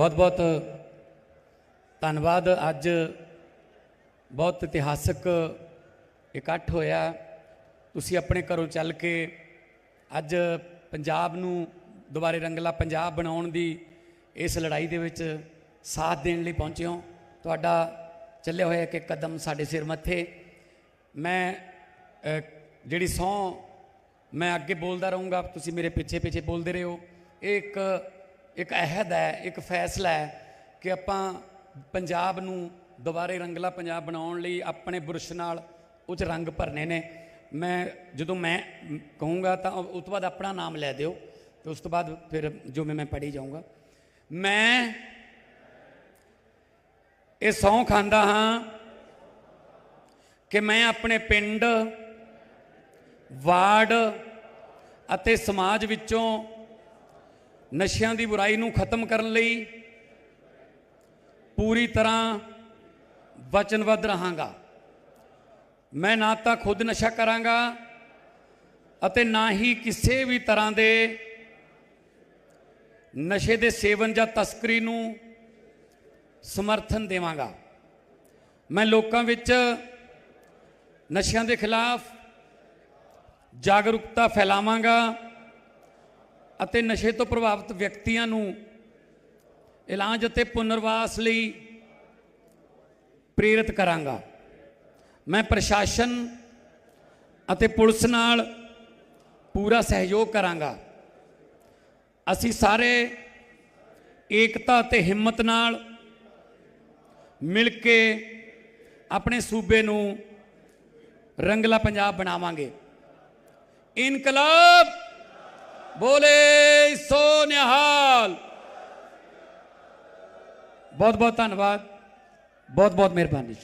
ਬਹੁਤ ਬਹੁਤ ਧੰਨਵਾਦ। ਅੱਜ ਬਹੁਤ ਇਤਿਹਾਸਕ ਇਕੱਠ ਹੋਇਆ। ਤੁਸੀਂ ਆਪਣੇ ਘਰੋਂ ਚੱਲ ਕੇ ਅੱਜ ਪੰਜਾਬ ਨੂੰ ਦੁਬਾਰੇ ਰੰਗਲਾ ਪੰਜਾਬ ਬਣਾਉਣ ਦੀ ਇਸ ਲੜਾਈ ਦੇ ਵਿੱਚ ਸਾਥ ਦੇਣ ਲਈ ਪਹੁੰਚੇ ਹੋ। ਤੁਹਾਡਾ ਚੱਲਿਆ ਹੋਇਆ ਇੱਕ ਕਦਮ ਸਾਡੇ ਸਿਰ ਮੱਥੇ। ਮੈਂ ਜਿਹੜੀ ਸਹੁੰ, ਮੈਂ ਅੱਗੇ ਬੋਲਦਾ ਰਹੂੰਗਾ। ਤੁਸੀਂ ਮੇਰੇ ਪਿੱਛੇ ਪਿੱਛੇ ਬੋਲਦੇ ਰਹੋ। ਇਹ ਇੱਕ ਇੱਕ ਅਹਿਦ ਹੈ, ਇੱਕ ਫੈਸਲਾ ਹੈ ਕਿ ਆਪਾਂ ਪੰਜਾਬ ਨੂੰ ਦੁਬਾਰੇ ਰੰਗਲਾ ਪੰਜਾਬ ਬਣਾਉਣ ਲਈ ਆਪਣੇ ਬੁਰਸ਼ ਨਾਲ ਉਹ 'ਚ ਰੰਗ ਭਰਨੇ ਨੇ। ਮੈਂ ਜਦੋਂ ਮੈਂ ਕਹੂੰਗਾ ਤਾਂ ਉਹ ਉਸ ਤੋਂ ਬਾਅਦ ਆਪਣਾ ਨਾਮ ਲੈ ਦਿਓ ਤੇ ਉਸ ਤੋਂ ਬਾਅਦ ਫਿਰ ਜੋ ਮੈਂ ਮੈਂ ਪੜ੍ਹੀ ਜਾਊਂਗਾ। ਮੈਂ ਇਹ ਸਹੁੰ ਖਾਂਦਾ ਹਾਂ ਕਿ ਮੈਂ ਆਪਣੇ ਪਿੰਡ, ਵਾਰਡ ਅਤੇ ਸਮਾਜ ਵਿੱਚੋਂ ਨਸ਼ਿਆਂ ਦੀ ਬੁਰਾਈ ਨੂੰ ਖਤਮ ਕਰਨ ਲਈ ਪੂਰੀ ਤਰ੍ਹਾਂ ਵਚਨਬੱਧ ਰਹਾਂਗਾ। ਮੈਂ ਨਾ ਤਾਂ ਖੁਦ ਨਸ਼ਾ ਕਰਾਂਗਾ ਅਤੇ ਨਾ ਹੀ ਕਿਸੇ ਵੀ ਤਰ੍ਹਾਂ ਦੇ ਨਸ਼ੇ ਦੇ ਸੇਵਨ ਜਾਂ ਤਸਕਰੀ ਨੂੰ ਸਮਰਥਨ ਦੇਵਾਂਗਾ। ਮੈਂ ਲੋਕਾਂ ਵਿੱਚ ਨਸ਼ਿਆਂ ਦੇ ਖਿਲਾਫ ਜਾਗਰੂਕਤਾ ਫੈਲਾਵਾਂਗਾ ਅਤੇ ਨਸ਼ੇ ਤੋਂ ਪ੍ਰਭਾਵਿਤ ਵਿਅਕਤੀਆਂ ਨੂੰ ਇਲਾਜ ਅਤੇ ਪੁਨਰਵਾਸ ਲਈ ਪ੍ਰੇਰਿਤ ਕਰਾਂਗਾ। ਮੈਂ ਪ੍ਰਸ਼ਾਸਨ ਅਤੇ ਪੁਲਿਸ ਨਾਲ ਪੂਰਾ ਸਹਿਯੋਗ ਕਰਾਂਗਾ। ਅਸੀਂ ਸਾਰੇ ਏਕਤਾ ਅਤੇ ਹਿੰਮਤ ਨਾਲ ਮਿਲ ਕੇ ਆਪਣੇ ਸੂਬੇ ਨੂੰ ਰੰਗਲਾ ਪੰਜਾਬ ਬਣਾਵਾਂਗੇ। ਇਨਕਲਾਬ! ਬੋਲੇ ਸੋ ਨਿਹਾਲ। ਬਹੁਤ ਬਹੁਤ ਧੰਨਵਾਦ। ਬਹੁਤ ਬਹੁਤ ਮਿਹਰਬਾਨੀ।